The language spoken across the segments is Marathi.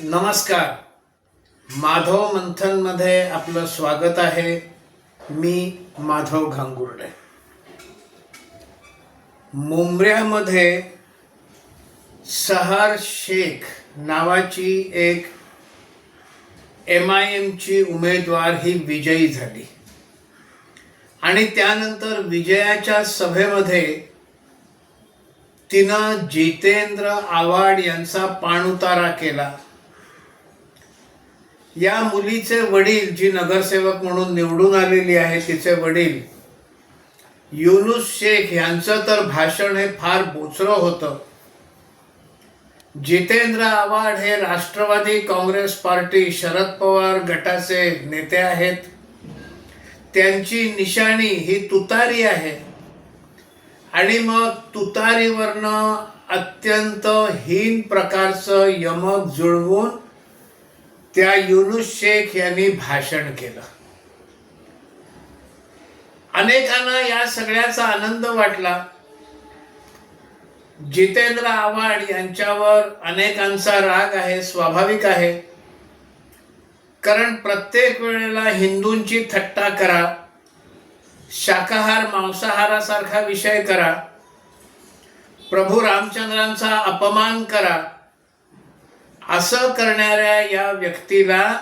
नमस्कार. माधव मंथनमध्ये आपलं स्वागत आहे. मी माधव घांगुर्डे. मुंबऱ्यामध्ये सहार शेख नावाची एक एम आय एमची उमेदवार ही विजयी झाली. आणि त्यानंतर विजयाच्या सभेमध्ये तिनं जितेंद्र आव्हाड यांचा पाणउतारा केला. या मुलीचे वडील जी नगरसेवक म्हणून निवडून आलेली आहे तिचे वडील युनुस शेख यांचं तर भाषण हे फार बोचरं होतं. जितेंद्र आव्हाड हे राष्ट्रवादी काँग्रेस पार्टी शरद पवार गटाचे नेते आहेत. त्यांची निशाणी ही तुतारी आहे. आणि मग तुतारीवरनं अत्यंत हीन प्रकारचं यमक जुळवून त्या युनुस शेख यांनी भाषण केलं. अनेकांना या सगळ्याचा आनंद वाटला. जितेंद्र आव्हाड यांच्यावर अनेकांचा राग आहे स्वाभाविक आहे. कारण प्रत्येक वेळेला हिंदूंची थट्टा करा शाकाहार मांसाहारासारखा विषय करा. प्रभू रामचंद्रांचा अपमान करा. असं करणाऱ्या या व्यक्तीला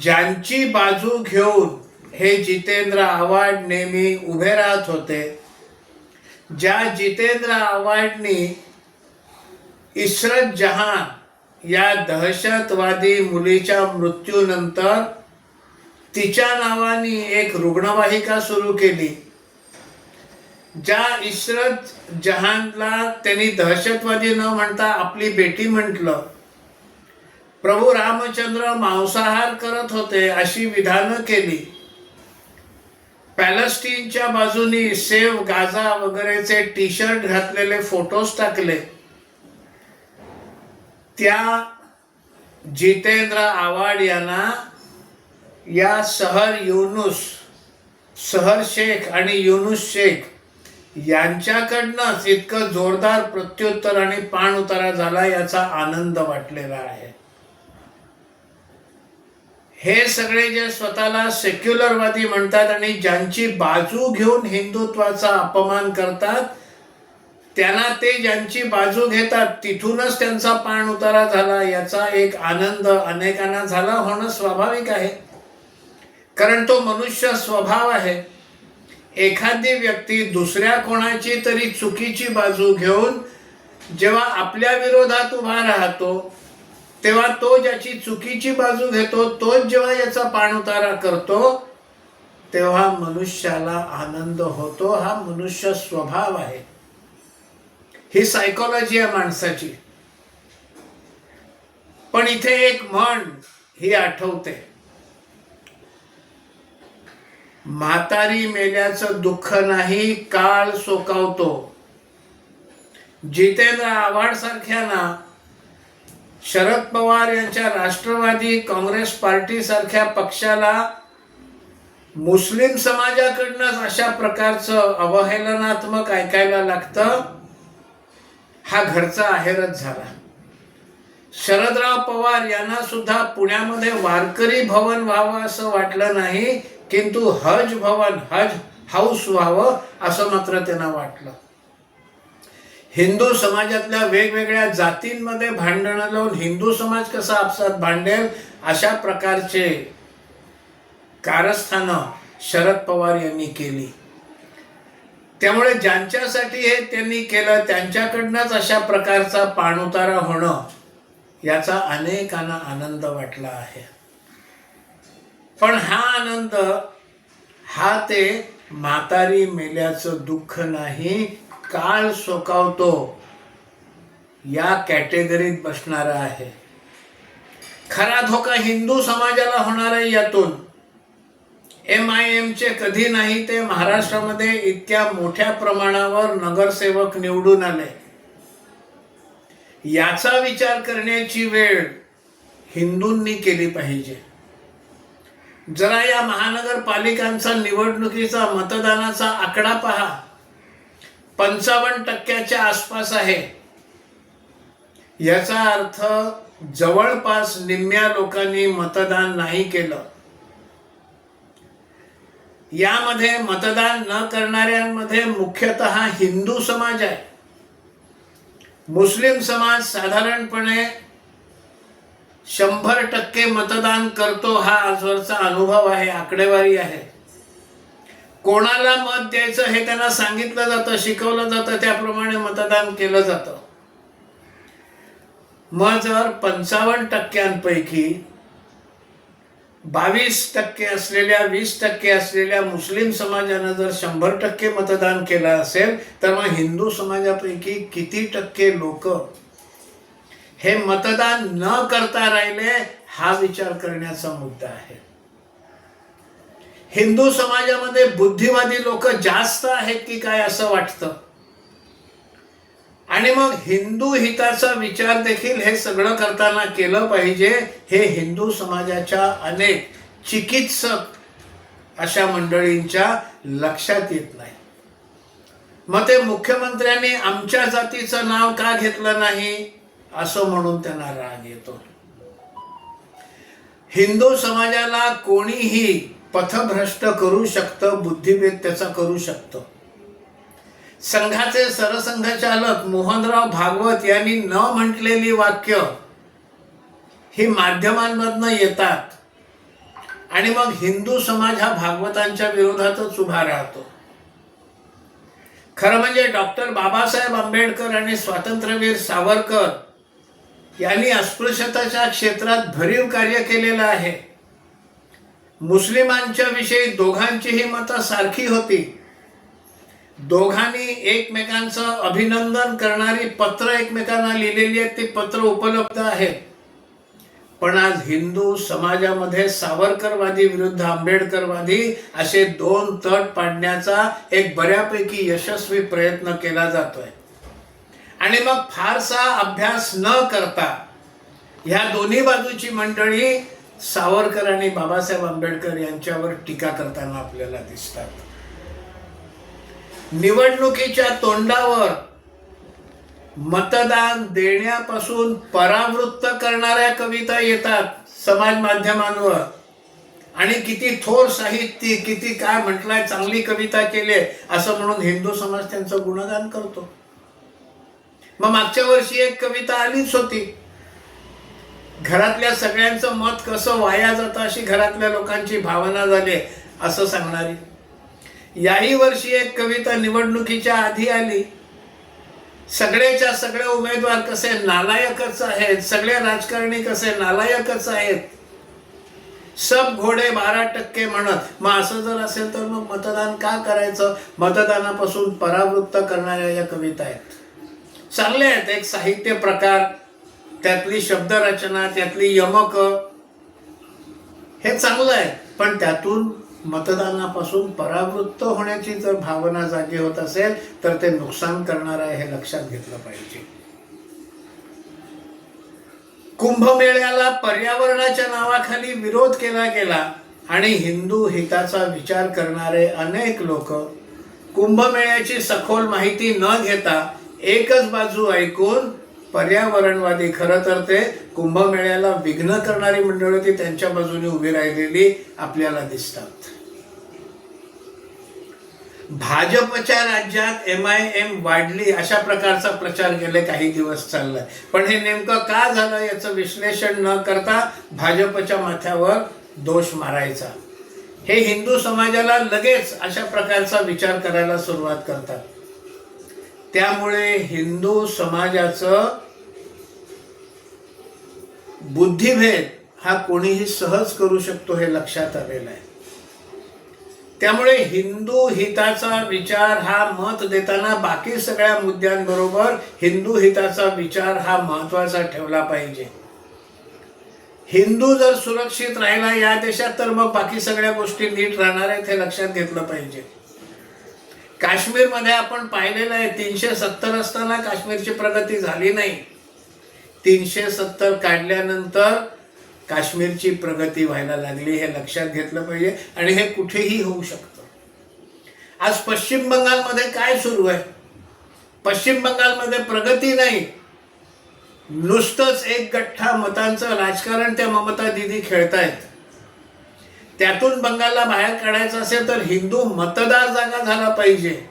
ज्यांची बाजू घेऊन हे जितेंद्र आव्हाड नेहमी उभे राहत होते ज्या जितेंद्र आव्हाडनी इशरत जहान या दहशतवादी मुलीच्या मृत्यूनंतर तिच्या नावाने एक रुग्णवाहिका सुरू केली. ज्या इशरत जहानला त्यांनी दहशतवादी न म्हणता आपली बेटी म्हटलं. प्रभू रामचंद्र मांसाहार करत होते अशी विधानं केली. पॅलेस्टीनच्या बाजूनी सेव गाझा वगैरेचे टी शर्ट घातलेले फोटोज टाकले. त्या जितेंद्र आव्हाड यांना या सहर युनुस सहर शेख आणि युनुस शेख यांच्याकडनंच इतकं जोरदार प्रत्युत्तर आणि पाण उतारा झाला याचा आनंद वाटलेला आहे. हे सगळे जे स्वतःला सेक्युलरवादी म्हणतात आणि ज्यांची बाजू घेऊन हिंदुत्वाचा अपमान करतात त्यांना ते ज्यांची बाजू घेतात तिथूनच त्यांचा पाण उतारा झाला याचा एक आनंद अनेकांना झाला होणं स्वाभाविक आहे. कारण तो मनुष्य स्वभाव आहे. एखादी व्यक्ती दुसऱ्या कोणाची तरी चुकीची बाजू घेऊन जेव्हा आपल्या विरोधात उभा राहतो तेव्हा तो ज्याची चुकीची बाजू घेतो तोच जेव्हा याचा पाणउतारा करतो तेव्हा मनुष्याला आनंद होतो. हा मनुष्य स्वभाव आहे. ही सायकोलॉजी आहे माणसाची. पण इथे एक म्हण ही आठवते. म्हातारी मेल्याचं दुःख नाही काळ सोकावतो. जितेंद्र आव्हाड सारख्यांना शरद पवार यांच्या राष्ट्रवादी काँग्रेस पार्टीसारख्या पक्षाला मुस्लिम समाजाकडनंच अशा प्रकारचं अवहेलनात्मक ऐकायला लागतं हा घरचा आहेरच झाला. शरदराव पवार यांना सुद्धा पुण्यामध्ये वारकरी भवन व्हावं असं वाटलं नाही किंतु हज भवन हज हाऊस व्हावं असं मात्र त्यांना वाटलं. हिंदू समाजातल्या वेगवेगळ्या जातींमध्ये भांडणं लावून हिंदू समाज कसा आपसात भांडेल अशा प्रकारचे कारस्थानं शरद पवार यांनी केली. त्यामुळे ज्यांच्यासाठी हे त्यांनी केलं त्यांच्याकडनंच अशा प्रकारचा पाणउतारा होणं याचा अनेकांना आनंद वाटला आहे. पण हा आनंद हा ते म्हातारी मेल्याचं दुःख नाही काळ सोकावतो. या कॅटेगरीत बसणारा आहे. खरा धोका हिंदू समाजाला होणार आहे यातून. एम आय एमचे कधी नाही ते महाराष्ट्रामध्ये इतक्या मोठ्या प्रमाणावर नगरसेवक निवडून आले. याचा विचार करण्याची वेळ हिंदूंनी केली पाहिजे. जरा या महानगरपालिकांचा निवडणुकीचा मतदानाचा आकडा पहा. पंचावन्न टक्क्याच्या आसपास आहे. याचा अर्थ जवळपास निम्म्या लोकांनी मतदान नाही केलं. यामध्ये मतदान न करणाऱ्यांमध्ये मुख्यतः हिंदू समाज आहे. मुस्लिम समाज साधारणपणे शंभर टक्के मतदान करतो हा आजवरचा अनुभव आहे आकडेवारी आहे. कोणाला मत द्यायचं हे त्यांना सांगितलं जातं शिकवलं जातं त्याप्रमाणे मतदान केलं जातं. मग जर पंचावन्न टक्क्यांपैकी बावीस टक्के असलेल्या वीस टक्के असलेल्या मुस्लिम समाजानं जर शंभर टक्के मतदान केलं असेल तर मग हिंदू समाजापैकी किती टक्के लोक हे मतदान न करता राहिले हा विचार करण्याचा मुद्दा आहे. हिंदू समाजामध्ये बुद्धिवादी लोक जास्त आहेत की काय असं वाटतं? आणि मग हिंदू हिताचा विचार देखील हे सगळं करताना केलं पाहिजे हे हिंदू समाजाच्या अनेक चिकित्सक अशा मंडळींच्या लक्षात येत नाही. मग ते मुख्यमंत्र्यांनी आमच्या जातीचं नाव का घेतलं नाही? असं म्हणून त्यांना राग येतो. हिंदू समाजाला कोणीही पथभ्रष्ट करू शकतं बुद्धिभेद त्याचा करू शकतं. संघाचे सरसंघचालक मोहनराव भागवत यांनी न म्हटलेली वाक्य ही माध्यमांमधनं येतात. आणि मग हिंदू समाज हा भागवतांच्या विरोधातच उभा राहतो. खरं म्हणजे डॉक्टर बाबासाहेब आंबेडकर आणि स्वातंत्र्यवीर सावरकर यांनी अस्पृश्यताच्या क्षेत्रात भरीव कार्य केलेलं आहे. मुस्लिमांच्या विषयी दोघांचीही मतं सारखी होती. दोघांनी एकमेकांचं अभिनंदन करणारी पत्र एकमेकांना लिहिलेली आहेत ती पत्र उपलब्ध आहेत. पण आज हिंदू समाजामध्ये सावरकरवादी विरुद्ध आंबेडकरवादी असे दोन तट पाडण्याचा एक बऱ्यापैकी यशस्वी प्रयत्न केला जातोय. आणि मग फारसा अभ्यास न करता ह्या दोन्ही बाजूची मंडळी सावरकर आणि बाबासाहेब आंबेडकर यांच्यावर टीका करताना आपल्याला दिसतात. निवडणुकीच्या तोंडावर मतदान देण्यापासून परावृत्त करणाऱ्या कविता येतात समाज माध्यमांवर. आणि किती थोर साहित्य किती काय म्हटलंय चांगली कविता केली असं म्हणून हिंदू समाज त्यांचं गुणगान करतो. मग मागच्या वर्षी एक कविता आलीच होती. घरातल्या सगळ्यांचं मत कसं वाया जातं अशी घरातल्या लोकांची भावना झाली असं सांगणारी. याही वर्षी एक कविता निवडणुकीच्या आधी आली. सगळेच्या सगळे उमेदवार कसे नालायकच आहेत सगळे राजकारणी कसे नालायकच आहेत. सब घोडे बारा टक्के म्हणत मग असं जर असेल तर मग मतदान का करायचं? मतदानापासून परावृत्त करणाऱ्या या कविता आहेत. चांगले आहेत. एक साहित्य प्रकार त्यातली शब्दरचना त्यातली यमक हे चांगलं आहे. पण त्यातून मतदानापासून परावृत्त होण्याची जर भावना जागी होत असेल तर ते नुकसान करणार आहे हे लक्षात घेतलं पाहिजे. कुंभमेळ्याला पर्यावरणाच्या नावाखाली विरोध केला गेला आणि हिंदू हिताचा विचार करणारे अनेक लोक कुंभमेळ्याची सखोल माहिती न घेता एकच बाजू ऐकून पर्यावरणवादी खरं तर ते कुंभमेळ्याला विघ्न करणारी मंडळी ती त्यांच्या बाजूने उभी राहिलेली आपल्याला दिसतात. भाजपच्या राज्यात एम आय एम वाढली अशा प्रकारचा प्रचार गेले काही दिवस चाललाय पण हे नेमकं का झालं याचं विश्लेषण न करता भाजपच्या माथ्यावर दोष मारायचा. हे हिंदू समाजाला लगेच अशा प्रकारचा विचार करायला सुरुवात करतात. त्यामुळे हिंदू समाजाचं बुद्धिभेद हा कोणीही सहज करू शकतो हे लक्षात आलेलं आहे. त्यामुळे हिंदू हिताचा विचार हा मत देताना बाकी सगळ्या मुद्द्यांबरोबर हिंदू हिताचा विचार हा महत्त्वाचा ठेवला पाहिजे. हिंदू जर सुरक्षित राहिला या देशात तर मग बाकी सगळ्या गोष्टी नीट राहणार आहेत हे लक्षात घेतलं पाहिजे. काश्मीरमध्ये आपण पाहिलेलं आहे तीनशे सत्तर असताना काश्मीरची प्रगती झाली नाही. तीनशे सत्तर काढल्यानंतर काश्मीरची प्रगती व्हायला लागली हे लक्षात घेतलं पाहिजे आणि हे कुठेही होऊ शकतं. आज पश्चिम बंगालमध्ये काय सुरू आहे? पश्चिम बंगालमध्ये प्रगती नाही. नुसतंच एक गठ्ठा मतांचं राजकारण त्या ममता दिदी खेळतायत. त्यातून बंगालला बाहेर काढायचं असेल तर हिंदू मतदार जागा झाला पाहिजे.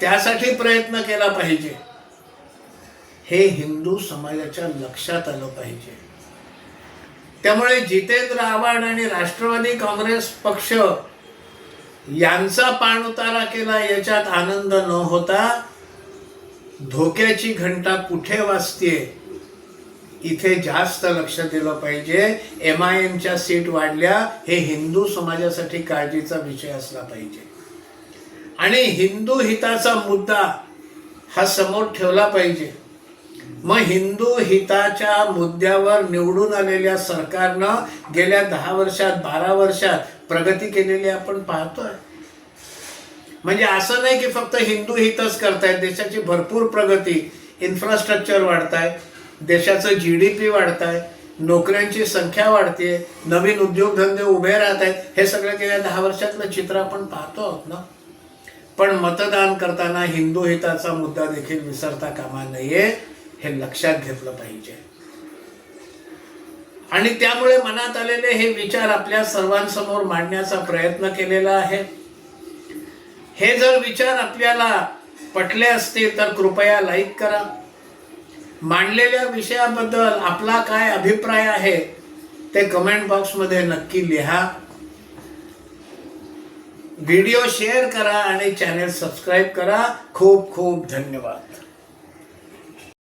त्यासाठी प्रयत्न केला पाहिजे. हे हिंदू समाजाच्या लक्षात आलं पाहिजे. त्यामुळे जितेंद्र आव्हाड आणि राष्ट्रवादी काँग्रेस पक्ष यांचा पाणउतारा केला याच्यात आनंद न होता धोक्याची घंटा कुठे वाजतीये? इथे जास्त लक्ष दिलं पाहिजे. एम आय एमच्या सीट वाढल्या हे हिंदू समाजासाठी काळजीचा विषय असला पाहिजे. आणि हिंदू हिताचा मुद्दा हा समोर ठेवला पाहिजे. मग हिंदू हिताच्या मुद्द्यावर निवडून आलेल्या सरकारनं गेल्या दहा वर्षात बारा वर्षात प्रगती केलेली आपण पाहतोय. म्हणजे असं नाही की फक्त हिंदू हितच करतायत देशाची भरपूर प्रगती इन्फ्रास्ट्रक्चर वाढताय देशाचं जी डी पी वाढत आहे नोकऱ्यांची संख्या वाढते नवीन उद्योगधंदे उभे राहत आहेत हे सगळं गेल्या दहा वर्षातलं चित्र आपण पाहतो आहोत ना? पण मतदान करताना हिंदू हिताचा मुद्दा देखील विसरता कामा नये हे लक्षात घेतलं पाहिजे. आणि त्यामुळे मनात आलेले हे विचार आपल्या सर्वांसमोर मांडण्याचा प्रयत्न केलेला आहे. हे जर विचार आपल्याला पटले असतील तर कृपया लाईक करा. मांडलेल्या विषयाबद्दल आपला काय अभिप्राय आहे ते कमेंट बॉक्समध्ये नक्की लिहा. व्हिडिओ शेअर करा आणि चॅनेल सबस्क्राईब करा. खूप खूप धन्यवाद.